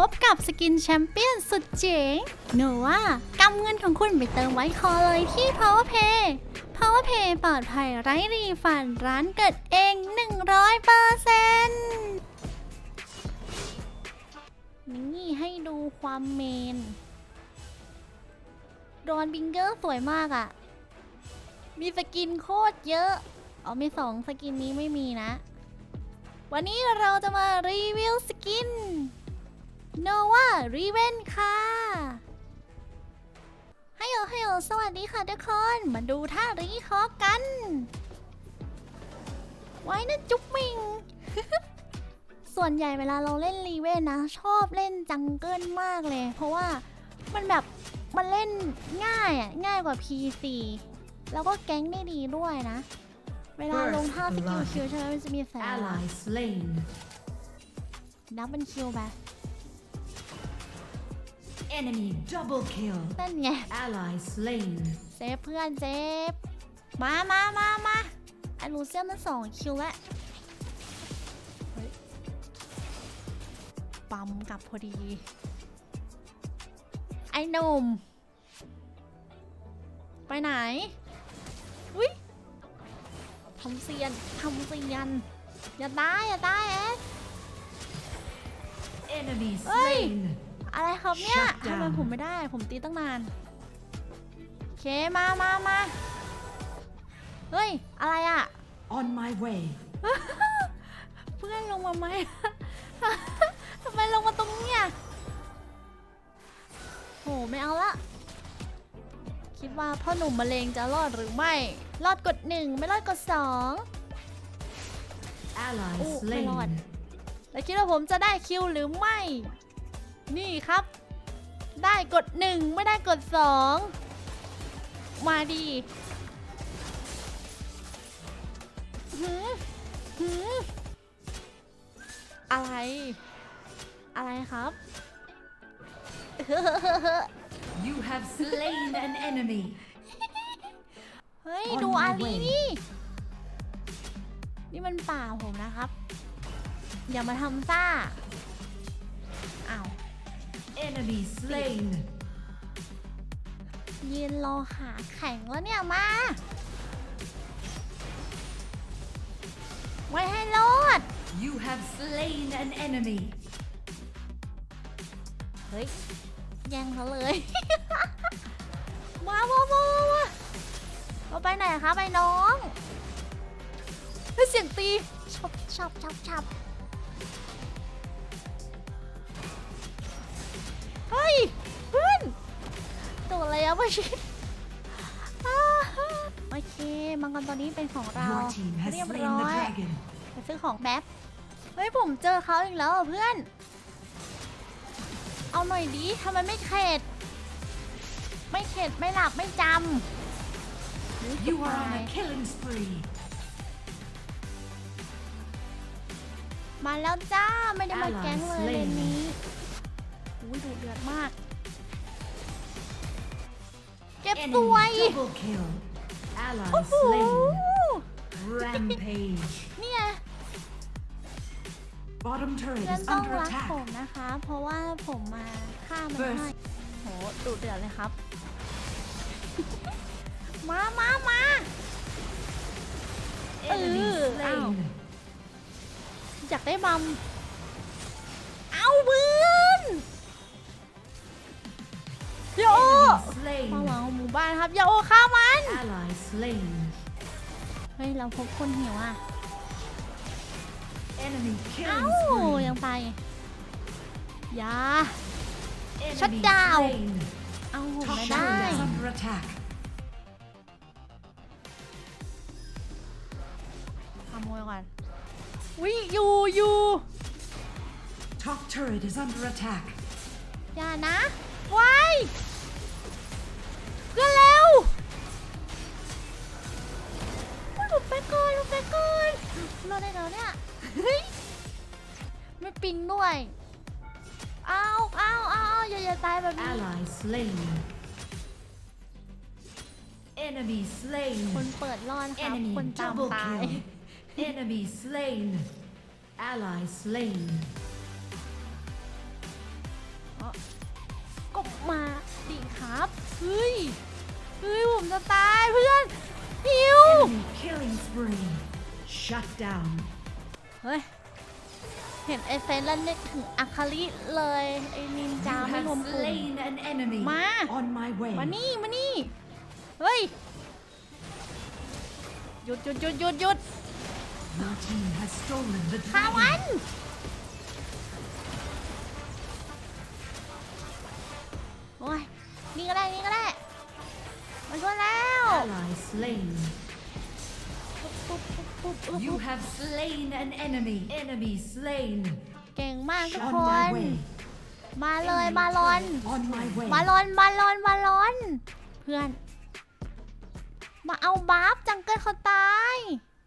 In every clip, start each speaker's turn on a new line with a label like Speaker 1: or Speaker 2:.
Speaker 1: พบกับสกินแชมเปี้ยนสุดเจ๋ง หนูว่ากำเงินของคุณไปเติมไว้คอเลยที่ PowerPay PowerPay ปลอดภัยไร้รีฟันร้านเกิดเอง 100%นี่ให้ดูความเมนรอนบิงเกอร์สวยมากอะ่ะ มีสกินโคตรเยอะ เอามีสองสกินนี้ไม่มีนะ วันนี้เราจะมารีวิวสกิน โนวารีเวนค่ะฮัลโหลฮัลโหลสวัสดีค่ะทุกคน มาดูท่ารีคอร์กัน ไว้นะจุ๊บมิง ส่วนใหญ่เวลาเราเล่นรีเวนนะ ชอบเล่นจังเกิลมากเลย เพราะว่ามันแบบ มันเล่นง่ายอะ ง่ายกว่า PC แล้วก็แก๊งได้ดีด้วยนะ เวลาลงท่าสกิลคิวใช่ไหมมันจะมีแสง
Speaker 2: Ally slain.
Speaker 1: นับเป็นคิวแบบ
Speaker 2: Enemy double kill.
Speaker 1: นั่นไง
Speaker 2: Ally slain.
Speaker 1: เซฟเพื่อนเซฟ มามามามาไอลูเซียนมันสองคิวแล้วเฮ้ยปั๊มกลับพอดี ไอ้หนุ่ม ไปไหน อุ้ยทำเซียนทำเซียน อย่าตายอย่าตายเอ๊ะ
Speaker 2: Enemy
Speaker 1: Oi.
Speaker 2: slain.
Speaker 1: อะไรครับเนี่ย
Speaker 2: Shut
Speaker 1: ทำไม
Speaker 2: down
Speaker 1: ผมไม่ได้ ผมตีตั้งนาน โอเค มามามาเฮ้ย อะไรอะ
Speaker 2: On my way.
Speaker 1: เพื่อนลงมาไหม ทำไมลงมาตรงเนี้ยโห ไม่เอาละ คิดว่าพ่อหนุ่มมะเร็งจะรอดหรือไม่ รอดกดหนึ่งไม่รอดกดสอง
Speaker 2: Ally
Speaker 1: Oh, my
Speaker 2: slain.
Speaker 1: lord. แล้วคิดว่าผมจะได้คิวหรือไม่ นี่ครับ ได้กดหนึ่งไม่ได้กดสองมาดีหืมหืมอะไร อะไรครับ
Speaker 2: You have slain an enemy.
Speaker 1: เฮ้ย
Speaker 2: On
Speaker 1: ดู
Speaker 2: my
Speaker 1: อาลี
Speaker 2: way
Speaker 1: นี่ นี่มันป่าผมนะครับ อย่ามาทำซ่า อ้าว
Speaker 2: Enemy slain.
Speaker 1: ยืนรอขาแข็งแล้วเนี่ยมา ไว้ให้รอด
Speaker 2: You have slain an enemy.
Speaker 1: เฮ้ยแย่งเขาเลยมามามามามาเราไปไหนคะไปน้องเฮ้ยเสียงตีชับชับชับชับ ฮ้ยเพื่อนตัวอะไรอะมาชิดอ้าโอเคมังกรตัวนี้เป็นของเรา
Speaker 2: Your team has
Speaker 1: เรียบ
Speaker 2: slain
Speaker 1: ร้
Speaker 2: the
Speaker 1: อย
Speaker 2: dragon.
Speaker 1: ไปซื้อของแป๊บเฮ้ยผมเจอเขาอีกแล้วอะเพื่อน เอาหน่อยดิทำไมไม่เข็ด ไม่เข็ดไม่หลับไม่จำ
Speaker 2: You are on a killing spree.
Speaker 1: มาแล้วจ้า ไม่ได้มา
Speaker 2: Ally
Speaker 1: แก๊งเลย
Speaker 2: slain
Speaker 1: เลนนี้ อุ้ยดูเดือดมาก เก็บส
Speaker 2: Enemy
Speaker 1: วย
Speaker 2: double kill. Ally
Speaker 1: โอ้โห
Speaker 2: slain. Rampage.
Speaker 1: เนี่ย
Speaker 2: Bottom turret
Speaker 1: เพื่อน
Speaker 2: is
Speaker 1: ต้อง
Speaker 2: under
Speaker 1: รักผม
Speaker 2: attack.
Speaker 1: นะคะ เพราะว่าผมมาฆ่ามัน
Speaker 2: First
Speaker 1: ให้โหดูเดือดเลยครับ มามามา
Speaker 2: Enemy
Speaker 1: Ugh,
Speaker 2: slain.
Speaker 1: ow. อยากได้บัม เอาเพื่อ นโย
Speaker 2: Enemy
Speaker 1: ความหวัง
Speaker 2: slain.
Speaker 1: ของหมู่บ้านครับโยฆ่ามัน
Speaker 2: Ally slain.
Speaker 1: เฮ้ย เราพบคนหิวอะ
Speaker 2: Enemy
Speaker 1: เอ้า
Speaker 2: killing
Speaker 1: ยัง
Speaker 2: spree.
Speaker 1: ไปอย่า
Speaker 2: Enemy
Speaker 1: Shut down.
Speaker 2: slain.
Speaker 1: เอาผม
Speaker 2: Top
Speaker 1: ไม่ได้
Speaker 2: turret is under attack.
Speaker 1: ขโมยก่อนวิอยู่อยู่
Speaker 2: Top turret is under attack.
Speaker 1: อย่านะไว้ แบบนี้
Speaker 2: Ally slain. Enemy slain.
Speaker 1: คนเปิดร่อนค่ะ
Speaker 2: Enemy
Speaker 1: คนตาม
Speaker 2: double
Speaker 1: ตาย
Speaker 2: kill. Enemy slain. Ally slain.
Speaker 1: กบมาดิครับ เฮ้ย เฮ้ย ผมจะตายเพื่อนฮิว
Speaker 2: Enemy killing spree. Shut down.
Speaker 1: เฮ้ย เห็นไอเซนแล้วนึกถึงอาคาริเลยไอนิน
Speaker 2: You
Speaker 1: จาไม่
Speaker 2: have
Speaker 1: รวมกลุ่ม
Speaker 2: slain an enemy.
Speaker 1: Ma.
Speaker 2: On my way.
Speaker 1: มานี่มานี่ เฮ้ย หยุดหยุดหยุดหยุดหยุด
Speaker 2: Your team has stolen the
Speaker 1: ฆ่ามั
Speaker 2: dragon.
Speaker 1: นโอ้ยนี่ก็ได้ นี่ก็ได้ มาช่วยแล้ว
Speaker 2: Ally slain. You have slain an enemy. Enemy slain.
Speaker 1: เก่งมากทุก
Speaker 2: On
Speaker 1: ค
Speaker 2: my
Speaker 1: น
Speaker 2: way.
Speaker 1: มาเลยมาลอน
Speaker 2: On my way.
Speaker 1: มาลอนมาลอนมาลอน เพื่อน มาเอาบัฟจังเกิลเขาตาย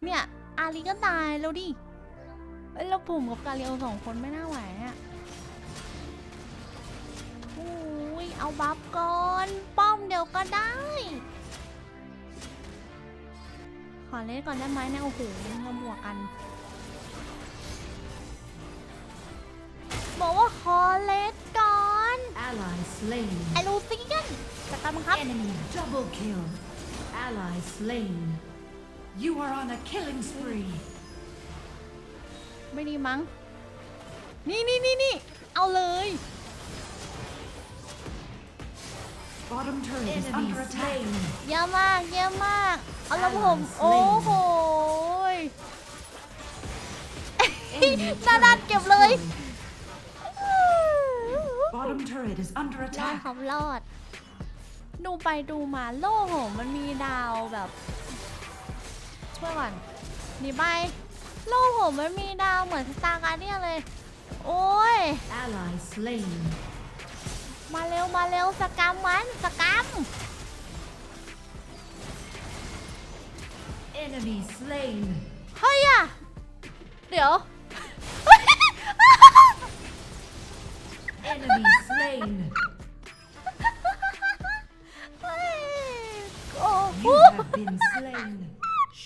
Speaker 1: เนี่ยอาลีก็ตายแล้วดิเอ้ยแล้วผมกับกาเรียวสองคนไม่น่าไหวอะโอ้ยเอาบัฟก่อน ป้อมเดี๋ยวก็ได้ ขอเล่นก่อนได้ไหมเนี่ยโอ้โหมาบวกกัน บอกว่าขอเล่นก่อน
Speaker 2: Ally slain.
Speaker 1: ไอ้ลูซิกันจัดการบังคับ
Speaker 2: Enemy double kill. Ally slain. You are on a killing spree.
Speaker 1: ไม่ดีมั้ง นี่นี่นี่นี่เอาเลย
Speaker 2: Bottom turret is
Speaker 3: Enemy
Speaker 2: under attack.
Speaker 1: เยอะมากเยอะมาก เอาแล้วผม
Speaker 2: Ally slain
Speaker 1: โอ้โหย
Speaker 2: Enemy
Speaker 1: หน้าด้าน
Speaker 2: turret
Speaker 1: เก็บเลย
Speaker 2: destroyed. Bottom turret is under
Speaker 1: รอด
Speaker 2: attack.
Speaker 1: ครับรอด ดูไปดูมาโล่ผมมันมีดาวแบบ ช่วยก่อนหนีไป โล่ผมมันมีดาวเหมือนสตาร์การเดียนเลย โอ้ย
Speaker 2: Ally slain.
Speaker 1: มาเร็วมาเร็วสกรรมมันสกรรม
Speaker 2: Enemy slain.
Speaker 1: เฮ้ยอะเดี๋ยว
Speaker 2: Enemy slain.
Speaker 1: เฮ้ยโอ้โห
Speaker 2: You have been slain.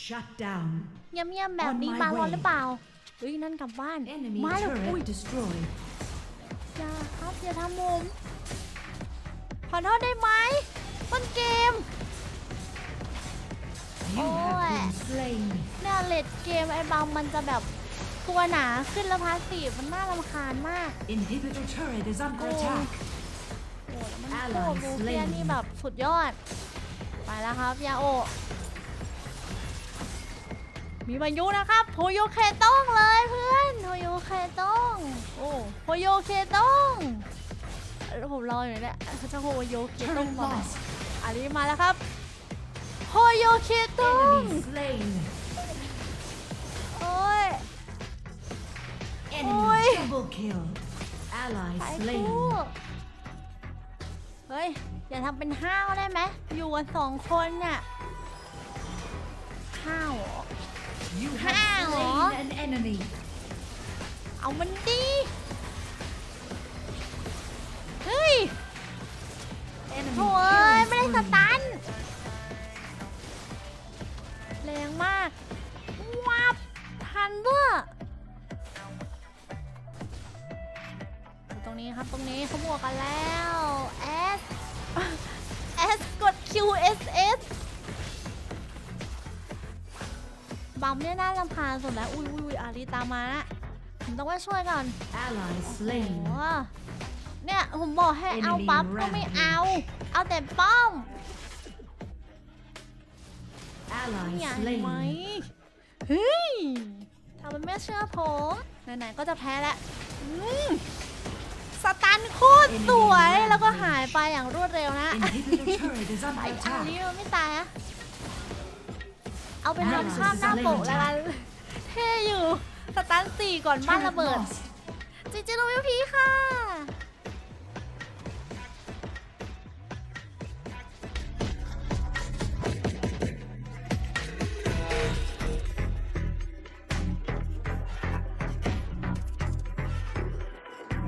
Speaker 2: Shut down.
Speaker 1: เงียบๆแบบนี้
Speaker 2: On my
Speaker 1: มาร้อน
Speaker 2: way
Speaker 1: หรือเปล่าเฮ้ยนั่นกลับบ้าน
Speaker 2: Enemy
Speaker 1: มาแล้วอุ้ย
Speaker 2: turret destroyed.
Speaker 1: อย่าครับอย่าทำมุม ขอโทษได้ไหมต้นเกม
Speaker 2: You have
Speaker 1: Ôi.
Speaker 2: been slain.
Speaker 1: เนี่ยเลดเกมไอ้บางมันจะแบบตัวหนาขึ้นแล้วพาสซีฟมันน่ารำคาญมาก
Speaker 2: Inhibitor turret is under
Speaker 1: Oh.
Speaker 2: attack.
Speaker 1: โอ้แล้วมัน
Speaker 2: Ally
Speaker 1: โคตรโบเกีย
Speaker 2: slain
Speaker 1: นี่แบบสุดยอด ไปแล้วครับ ยาโอะมีมายุนะครับโฮโยเคต้องเลยเพื่อนโฮโยเคต้อง โอ้โฮโยเคต้องเอ้ย ผมรออยู่เนี่ยเขาจะโฮโยเคต้อง
Speaker 2: Turret
Speaker 1: บอก
Speaker 2: lost.
Speaker 1: อันนี้มาแล้วครับโฮโยเคต้อง
Speaker 2: Enemy slain.
Speaker 1: โอ้ย
Speaker 2: Enemy
Speaker 1: Ôi.
Speaker 2: double kill. Ally
Speaker 1: ไป
Speaker 2: slain.
Speaker 1: คู่เฮ้ย อย่าทำเป็นห้าวได้ไหมอยู่กันสองคนน่ะห้าวเหรอ
Speaker 2: You have
Speaker 1: Ow.
Speaker 2: slain an enemy.
Speaker 1: เอามันดี ด Q S S บัมเนี่ยน่ารำคาญสุดแล้วอุ้ยอุ้ยอุ้ยอารีตามมานะผมต้องไปช่วยก่อน
Speaker 2: Ally
Speaker 1: โอ้
Speaker 2: slain.
Speaker 1: เนี่ย ผมบอกให้เอา
Speaker 2: Enemy
Speaker 1: บัฟก็ไม่เอา
Speaker 2: rampage
Speaker 1: เอาแต่ป้อม
Speaker 2: Ally
Speaker 1: เนี่ยเห็นไหม
Speaker 2: slain.
Speaker 1: เฮ้ยทำเป็นไม่เชื่อผม ไหนๆ ก็จะแพ้แล้วอืม สตันโคตรสวยแล้วก็หายไปอย่างรวดเร็วนะ
Speaker 2: Inhibitor turret is
Speaker 1: ไอ้
Speaker 2: under
Speaker 1: อัน
Speaker 2: attack.
Speaker 1: นี้มันไม่ตายอะเอาเป็น
Speaker 2: อ่า
Speaker 1: ทำข้ามหน้าโปกแล้วกันเท่อยู่สตันสี่ก่อนบ้านระเบิด
Speaker 2: lost.
Speaker 1: จริงๆเราไม่พีค่ะ